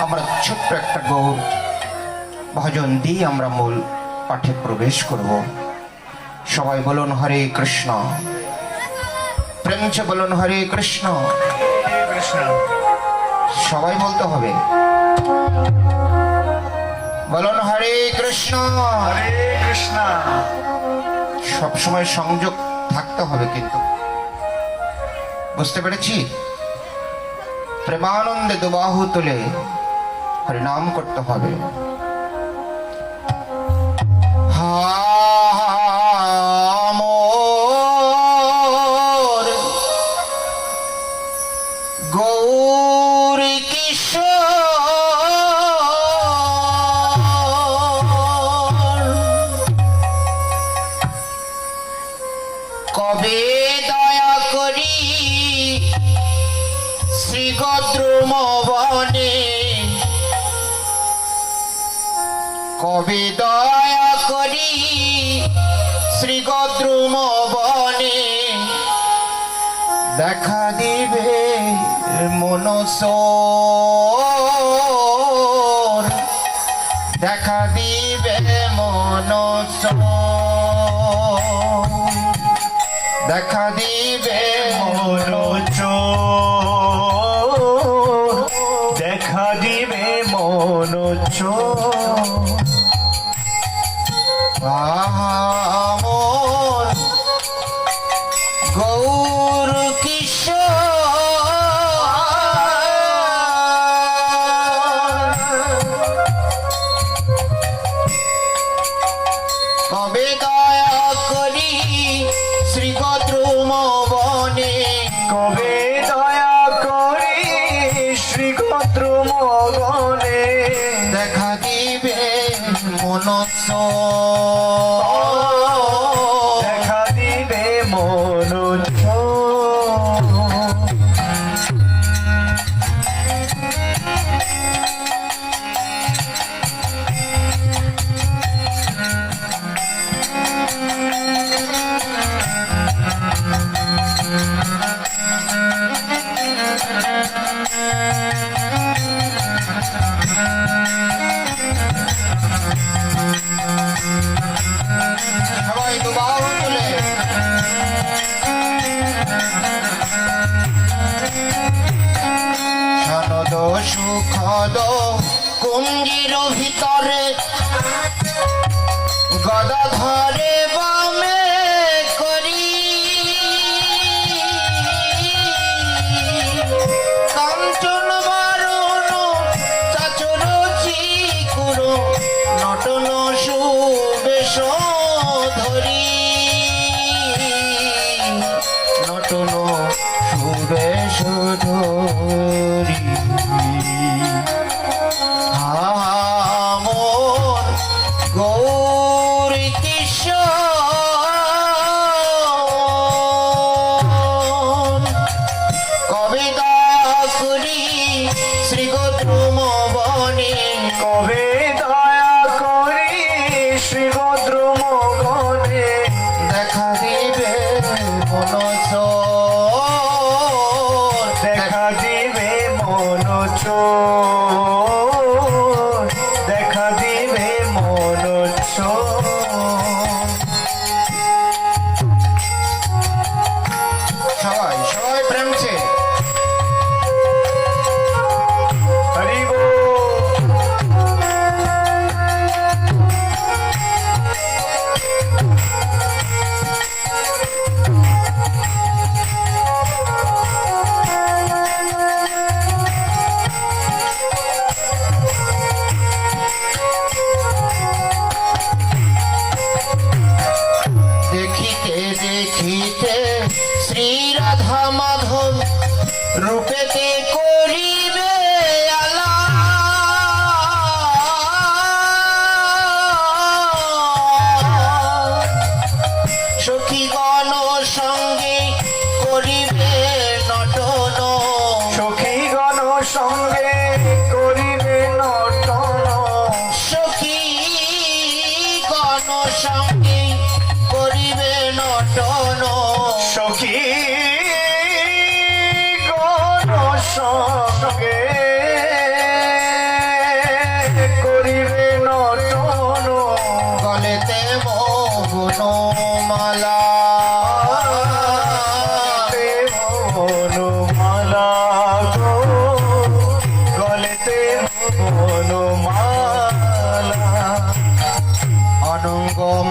আমরা ছোট্ট একটা গৌর। ভজন দিয়ে আমরা মূল পাঠে প্রবেশ করব। সবাই বলুন হরে কৃষ্ণ। প্রেমছে বলুন হরে কৃষ্ণ। কৃষ্ণ সবাই বলতে হবে। বলুন হরে কৃষ্ণ। হরে কৃষ্ণ সবসময় সংযোগ থাকতে হবে কিন্তু। বুঝতে পেরেছি? প্রেমানন্দে দুবাহু তুলে হরিনাম করতে হবে। হামোর কবে দয়া করি শ্রীগদ্রুম বনে। দেখা দিবে মনসোর। দেখা দিবে মনসোর। দেখা দিবে মনস দেখা কুঞ্জির ভিতরে গদা ধরে বামে দেখা দিবে মনোচোর সবাই হরি বল। দেখিতে দেখিতে শ্রী রাধা মাধব রূপেতে করিবে সখীগণ সঙ্গে করিবে নটন। সখীগণ সঙ্গে করিবে নটন। সখীগণ সঙ্গে নটন সখী গণ সঙ্গে করিবে নটন গলেতে মগুন মালা গলেতে মগুন মালা অনঙ্গম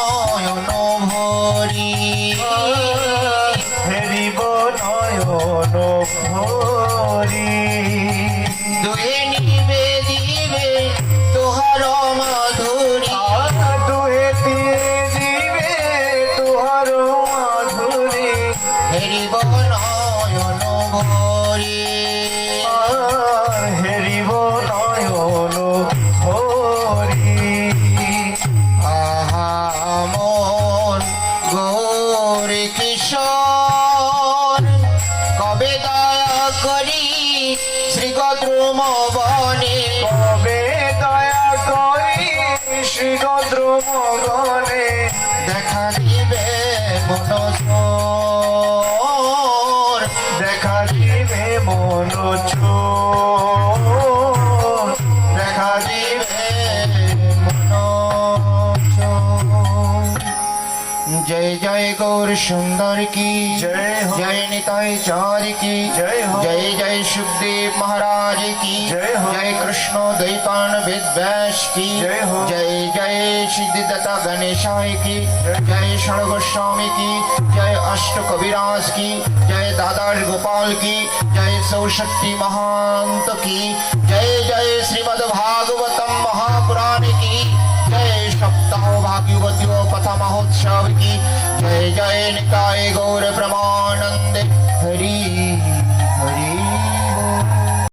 শ্রীগদ্র মগনে দেখা দিবে মনোজোর দেখা দিবে মন जय जय गौर सुंदर की। जय जय निताय चार की। जय जय जय सुखदेव महाराज की। जय जय कृष्ण दैतान विद्वेश की। जय जय सिद्धिदत्ता गणेशाय की। जय षण गोस्वामी की। जय अष्ट कविराज की। जय दादाश गोपाल की। जय सौशक्ति महांत की। जय जय श्रीमद भागवतम महापुराण की। जय सप्ताह भाग्यवतियों महोत्सव की जय जय निकाय गौर प्रमानंद हरि